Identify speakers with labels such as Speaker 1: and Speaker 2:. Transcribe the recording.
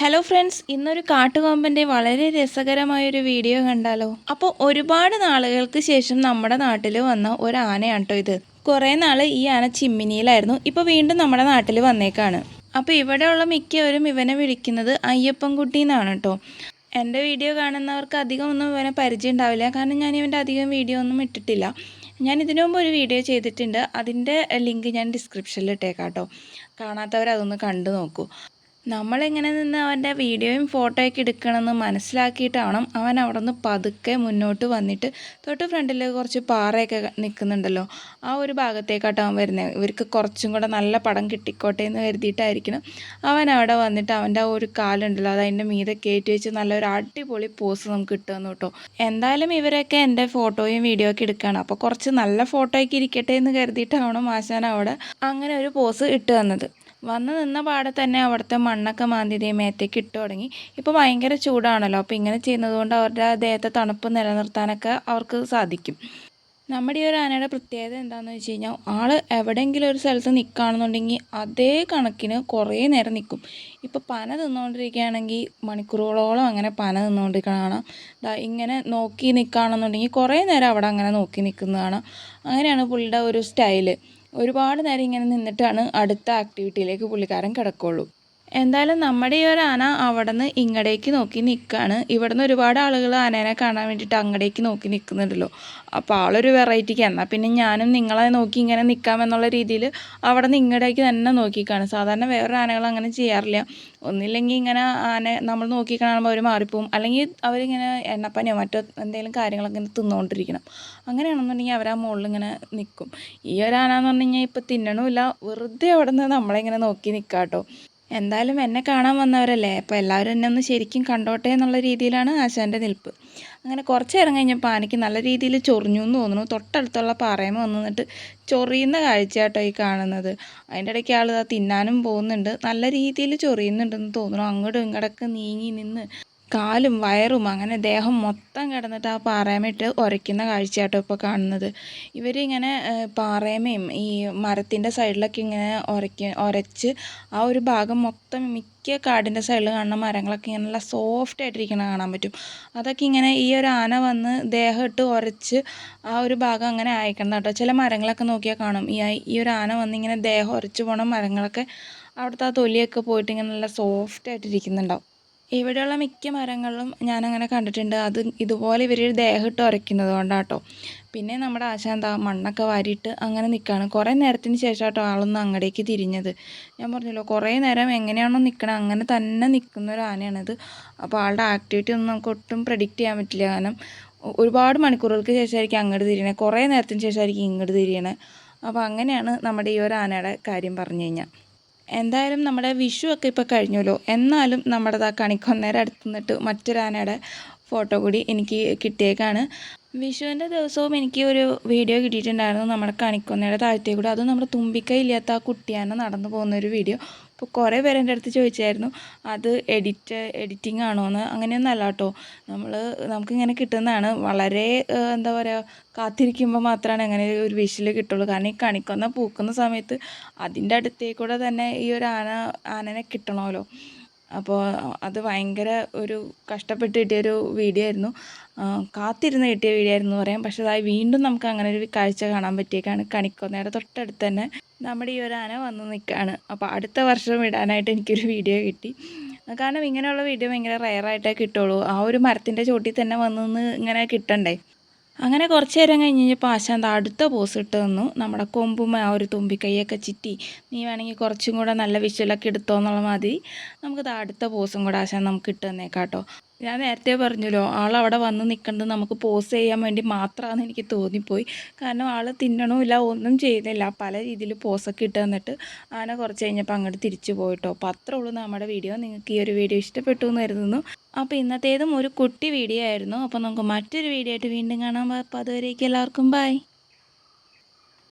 Speaker 1: Hello friends ഇന്നൊരു കാട്ടുകൊമ്പന്റെ വളരെ രസകരമായൊരു video കണ്ടാലോ? അപ്പോൾ ഒരുപാട് നാളുകൾക്ക് ശേഷം നമ്മുടെ നാട്ടിൽ വന്ന ഒരു ആനയാണ് ഇത്. കുറേ നാൾ ഈ ആന ചിമ്മിനിയിലായിരുന്നു ഇപ്പോൾ വീണ്ടും നമ്മുടെ നാട്ടിൽ വന്നേക്കാണ്. അപ്പോൾ ഇവിടെയുള്ള മിക്കവരും ഇവനെ വിളിക്കുന്നത് അയ്യപ്പൻകുട്ടി എന്നാണ് കേട്ടോ എന്റെ വീഡിയോ കാണുന്നവർക്ക് അധികം ഒന്നും ഇവനെ പരിചയം ഉണ്ടാവില്ല കാരണം ഞാൻ ഇവന്റെ അധികം വീഡിയോ ഒന്നും ഇട്ടിട്ടില്ല. ഞാൻ ഇതിനു മുമ്പ് ഒരു വീഡിയോ ചെയ്തിട്ടുണ്ട് അതിന്റെ ലിങ്ക് ഞാൻ ഡിസ്ക്രിപ്ഷനിൽ ഇട്ടേക്കാം കേട്ടോ കാണാത്തവർ അതൊന്ന് കണ്ടു നോക്കൂ. നമ്മളെങ്ങനെ നിന്ന് അവന്റെ വീഡിയോയും ഫോട്ടോയൊക്കെ എടുക്കണമെന്ന് മനസ്സിലാക്കിയിട്ടാവണം അവൻ അവിടെ നിന്ന് പതുക്കെ മുന്നോട്ട് വന്നിട്ട് തൊട്ട് ഫ്രണ്ടിൽ കുറച്ച് പാറയൊക്കെ നിൽക്കുന്നുണ്ടല്ലോ. ആ ഒരു ഭാഗത്തേക്കാട്ടോ അവൻ വരുന്നത് ഇവർക്ക് കുറച്ചും കൂടെ നല്ല പടം കിട്ടിക്കോട്ടെ എന്ന് കരുതിയിട്ടായിരിക്കണം അവൻ അവിടെ വന്നിട്ട് അവന്റെ ആ ഒരു കാലുണ്ടല്ലോ അത് അതിന്റെ മീതെ കയറ്റി വെച്ച് നല്ലൊരു അടിപൊളി പോസ് നമുക്ക് കിട്ടുമെന്ന് കേട്ടോ. എന്തായാലും ഇവരൊക്കെ എന്റെ ഫോട്ടോയും വീഡിയോ ഒക്കെ എടുക്കുകയാണ്. അപ്പോൾ കുറച്ച് നല്ല ഫോട്ടോയൊക്കെ ഇരിക്കട്ടെ എന്ന് കരുതിയിട്ടാവണം ആശാൻ അവിടെ അങ്ങനെ ഒരു പോസ് ഇട്ട് തന്നത്. വന്ന് നിന്ന പാടെ തന്നെ അവിടുത്തെ മണ്ണൊക്കെ മാന്തിയതേ മേത്തേക്ക് ഇട്ട് തുടങ്ങി. ഇപ്പോൾ ഭയങ്കര ചൂടാണല്ലോ അപ്പോൾ ഇങ്ങനെ ചെയ്യുന്നത് കൊണ്ട് അവരുടെ ദേഹത്തെ തണുപ്പ് നിലനിർത്താനൊക്കെ അവർക്ക് സാധിക്കും. നമ്മുടെ ഈ ഒരു ആനയുടെ പ്രത്യേകത എന്താണെന്ന് വെച്ച് കഴിഞ്ഞാൽ ആൾ എവിടെയെങ്കിലും ഒരു സ്ഥലത്ത് നിൽക്കുകയാണെന്നുണ്ടെങ്കിൽ അതേ കണക്കിന് കുറേ നേരം നിൽക്കും ഇപ്പോൾ പന തിന്നുകൊണ്ടിരിക്കുകയാണെങ്കിൽ മണിക്കൂറുകളോളം അങ്ങനെ പന തിന്നുകൊണ്ടിരിക്കണം കാണാം ഇങ്ങനെ നോക്കി നിൽക്കുകയാണെന്നുണ്ടെങ്കിൽ കുറേ നേരം അവിടെ അങ്ങനെ നോക്കി നിൽക്കുന്നതാണ് അങ്ങനെയാണ് പുള്ളിയുടെ ഒരു സ്റ്റൈൽ. ഒരുപാട് നേരം ഇങ്ങനെ നിന്നിട്ടാണ് അടുത്ത ആക്ടിവിറ്റിയിലേക്ക് പുള്ളിക്കാരൻ കിടക്കുള്ളൂ. എന്തായാലും നമ്മുടെ ഈ ഒരു ആന അവിടെ നിന്ന് ഇങ്ങടേക്ക് നോക്കി നിൽക്കുകയാണ് ഇവിടെ നിന്ന് ഒരുപാട് ആളുകൾ ആനേനെ കാണാൻ വേണ്ടിയിട്ട് അങ്ങടേക്ക് നോക്കി നിൽക്കുന്നുണ്ടല്ലോ അപ്പോൾ ആളൊരു വെറൈറ്റിക്ക്. എന്നാൽ പിന്നെ ഞാനും നിങ്ങളെ നോക്കി ഇങ്ങനെ നിൽക്കാമെന്നുള്ള രീതിയിൽ അവിടെ നിന്ന് ഇങ്ങടേക്ക് തന്നെ നോക്കിക്കാണ്. സാധാരണ വേറൊരു ആനകൾ അങ്ങനെ ചെയ്യാറില്ല. ഒന്നില്ലെങ്കിൽ ഇങ്ങനെ ആന നമ്മൾ നോക്കി കാണുമ്പോൾ അവർ മാറിപ്പോവും. അല്ലെങ്കിൽ അവരിങ്ങനെ എണ്ണപ്പനിയോ മറ്റോ എന്തെങ്കിലും കാര്യങ്ങളൊക്കെ ഇങ്ങനെ തിന്നുകൊണ്ടിരിക്കണം അങ്ങനെയാണെന്നുണ്ടെങ്കിൽ അവർ ആ മുകളിൽ ഇങ്ങനെ നിൽക്കും ഈ ഒരു ആന എന്ന് പറഞ്ഞു കഴിഞ്ഞാൽ ഇപ്പോൾ തിന്നണമില്ല. വെറുതെ അവിടെ നിന്ന് നമ്മളെ ഇങ്ങനെ നോക്കി നിൽക്കാം കേട്ടോ എന്തായാലും എന്നെ കാണാൻ വന്നവരല്ലേ? അപ്പോൾ എല്ലാവരും എന്നെ ഒന്ന് ശരിക്കും കണ്ടോട്ടെ എന്നുള്ള രീതിയിലാണ് ആശാന്റെ നിൽപ്പ്. അങ്ങനെ കുറച്ച് നേരം കഴിഞ്ഞപ്പോൾ ആനയ്ക്ക് നല്ല രീതിയിൽ ചൊറിഞ്ഞു എന്ന് തോന്നുന്നു. തൊട്ടടുത്തുള്ള പാറയമ വന്ന് ചൊറിയുന്ന കാഴ്ചയാട്ടോ ഈ കാണുന്നത്. അതിന്റെ ഇടയ്ക്ക് ആൾ തിന്നാനും പോകുന്നുണ്ട്. നല്ല രീതിയിൽ ചൊറിയുന്നുണ്ടെന്ന് തോന്നുന്നു. അങ്ങോട്ടും ഇങ്ങോട്ടൊക്കെ നീങ്ങി നിന്ന് കാലും വയറും അങ്ങനെ ദേഹം മൊത്തം കിടന്നിട്ട് ആ പാറയമിട്ട് ഉരയ്ക്കുന്ന കാഴ്ചയാട്ടോ ഇപ്പോൾ കാണുന്നത്. ഇവരിങ്ങനെ പാറയമയും ഈ മരത്തിന്റെ സൈഡിലൊക്കെ ഇങ്ങനെ ഉരയ്ക്ക ഉരച്ച് ആ ഒരു ഭാഗം മൊത്തം മിക്ക കാടിന്റെ സൈഡിൽ കാണുന്ന മരങ്ങളൊക്കെ ഇങ്ങനെ നല്ല സോഫ്റ്റ് ആയിട്ടിരിക്കണ കാണാൻ പറ്റും. അതൊക്കെ ഇങ്ങനെ ഈ ഒരു ആന വന്ന് ദേഹം ഇട്ട് ഉരച്ച് ആ ഒരു ഭാഗം അങ്ങനെ അയക്കണം കേട്ടോ ചില മരങ്ങളൊക്കെ നോക്കിയാൽ കാണും. ഈ ഈ ഒരു ആന വന്ന് ഇങ്ങനെ ദേഹം ഉരച്ച് പോണ മരങ്ങളൊക്കെ അവിടുത്തെ ആ തൊലിയൊക്കെ പോയിട്ട് ഇങ്ങനെ നല്ല സോഫ്റ്റ് ആയിട്ടിരിക്കുന്നുണ്ടാവും. ഇവിടെയുള്ള മിക്ക മരങ്ങളിലും ഞാനങ്ങനെ കണ്ടിട്ടുണ്ട്. അത് ഇതുപോലെ ഇവർ ദേഹമിട്ട് ഉരയ്ക്കുന്നത് കൊണ്ടാട്ടോ. പിന്നെ നമ്മുടെ ആശാന്ത മണ്ണൊക്കെ വാരിയിട്ട് അങ്ങനെ നിൽക്കുകയാണ് കുറേ നേരത്തിന് ശേഷം കേട്ടോ ആളൊന്ന് അങ്ങടേക്ക് തിരിഞ്ഞത്. ഞാൻ പറഞ്ഞല്ലോ കുറേ നേരം എങ്ങനെയാണോ നിൽക്കണത് അങ്ങനെ തന്നെ നിൽക്കുന്ന ഒരു ആനയാണിത്. അപ്പോൾ ആളുടെ ആക്ടിവിറ്റി ഒന്നും നമുക്ക് ഒട്ടും പ്രഡിക്റ്റ് ചെയ്യാൻ പറ്റില്ല. കാരണം ഒരുപാട് മണിക്കൂറുകൾക്ക് ശേഷമായിരിക്കും അങ്ങോട്ട് തിരിയണേ. കുറേ നേരത്തിന് ശേഷമായിരിക്കും ഇങ്ങോട്ട് തിരിയണേ. അപ്പോൾ അങ്ങനെയാണ് നമ്മുടെ ഈ ഒരു ആനയുടെ കാര്യം പറഞ്ഞു കഴിഞ്ഞാൽ. എന്തായാലും നമ്മുടെ വിഷു ഒക്കെ ഇപ്പോൾ കഴിഞ്ഞല്ലോ. എന്നാലും നമ്മുടെ ആ കണിക്കൊന്നേരം അടുത്ത് നിന്നിട്ട് മറ്റൊരാനയുടെ ഫോട്ടോ കൂടി എനിക്ക് കിട്ടിയേക്കാണ്. വിഷുവിന്റെ ദിവസവും എനിക്ക് ഒരു വീഡിയോ കിട്ടിയിട്ടുണ്ടായിരുന്നു നമ്മുടെ കണിക്കൊന്നയുടെ താഴ്ത്തേക്കൂടെ. കൂടെ അതും നമ്മുടെ തുമ്പിക്കൈ ഇല്ലാത്ത ആ കുട്ടിയാന നടന്നു പോകുന്ന ഒരു വീഡിയോ. അപ്പോൾ കുറേ പേര് എന്റെ അടുത്ത് ചോദിച്ചായിരുന്നു അത് എഡിറ്റ് എഡിറ്റിംഗ് ആണോ എന്ന് അങ്ങനെയൊന്നും അല്ല കേട്ടോ നമ്മൾ നമുക്കിങ്ങനെ കിട്ടുന്നതാണ്. വളരെ എന്താ പറയുക കാത്തിരിക്കുമ്പോൾ മാത്രമാണ് അങ്ങനെ ഒരു വിഷിൽ കിട്ടുള്ളൂ. കാരണം ഈ കണിക്കൊന്ന പൂക്കുന്ന സമയത്ത് അതിന്റെ അടുത്തേക്കൂടെ തന്നെ ഈ ഒരു ആന ആനനെ കിട്ടണമല്ലോ അപ്പോൾ അത് ഭയങ്കര ഒരു കഷ്ടപ്പെട്ട് കിട്ടിയൊരു വീഡിയോ ആയിരുന്നു. കാത്തിരുന്ന് കിട്ടിയ വീഡിയോ ആയിരുന്നു പറയാം. പക്ഷേ അതായി വീണ്ടും നമുക്ക് അങ്ങനെ ഒരു കാഴ്ച കാണാൻ പറ്റിയേക്കാണ് കണിക്കൊന്നയുടെ തൊട്ടടുത്ത് തന്നെ. നമ്മുടെ ഈ ഒരു ആന വന്ന് നിൽക്കുകയാണ് അപ്പോൾ അടുത്ത വർഷം ഇടാനായിട്ട് എനിക്കൊരു വീഡിയോ കിട്ടി. കാരണം ഇങ്ങനെയുള്ള വീഡിയോ ഭയങ്കര റയറായിട്ടേ കിട്ടുള്ളൂ. ആ ഒരു മരത്തിന്റെ ചോട്ടിൽ തന്നെ വന്ന് നിന്ന് ഇങ്ങനെ കിട്ടണ്ടേ? അങ്ങനെ കുറച്ച് നേരം കഴിഞ്ഞ് കഴിഞ്ഞപ്പോൾ ആശാന്ത് അടുത്ത പോസ് ഇട്ട് തന്നു. നമ്മുടെ കൊമ്പും ആ ഒരു തുമ്പിക്കൈയൊക്കെ ചിറ്റി. നീ വേണമെങ്കിൽ കുറച്ചും കൂടെ നല്ല വിഷ്വലൊക്കെ എടുത്തോ എന്നുള്ള മാതിരി നമുക്കത് അടുത്ത പോസും കൂടെ ആശാൻ നമുക്ക് ഇട്ട് തന്നേക്കാട്ടോ. ഞാൻ നേരത്തെ പറഞ്ഞല്ലോ ആൾ അവിടെ വന്ന് നിൽക്കുന്നത് നമുക്ക് പോസ് ചെയ്യാൻ വേണ്ടി മാത്രമാണെന്ന് എനിക്ക് തോന്നിപ്പോയി. കാരണം ആൾ തിന്നണമില്ല ഒന്നും ചെയ്യുന്നില്ല. പല രീതിയിൽ പോസൊക്കെ ഇട്ട് തന്നിട്ട് ആന കുറച്ച് കഴിഞ്ഞപ്പോൾ അങ്ങോട്ട് തിരിച്ചു പോയിട്ടോ. അപ്പോൾ അത്രേ ഉള്ളൂ നമ്മുടെ വീഡിയോ. നിങ്ങൾക്ക് ഈ ഒരു വീഡിയോ ഇഷ്ടപ്പെട്ടു എന്ന് കരുതുന്നു. അപ്പോൾ ഇന്നത്തേതും ഒരു കുട്ടി വീഡിയോ ആയിരുന്നു. അപ്പോൾ നമുക്ക് മറ്റൊരു വീഡിയോ ആയിട്ട് വീണ്ടും കാണാം. അപ്പോൾ അതുവരേക്കും എല്ലാവർക്കും ബൈ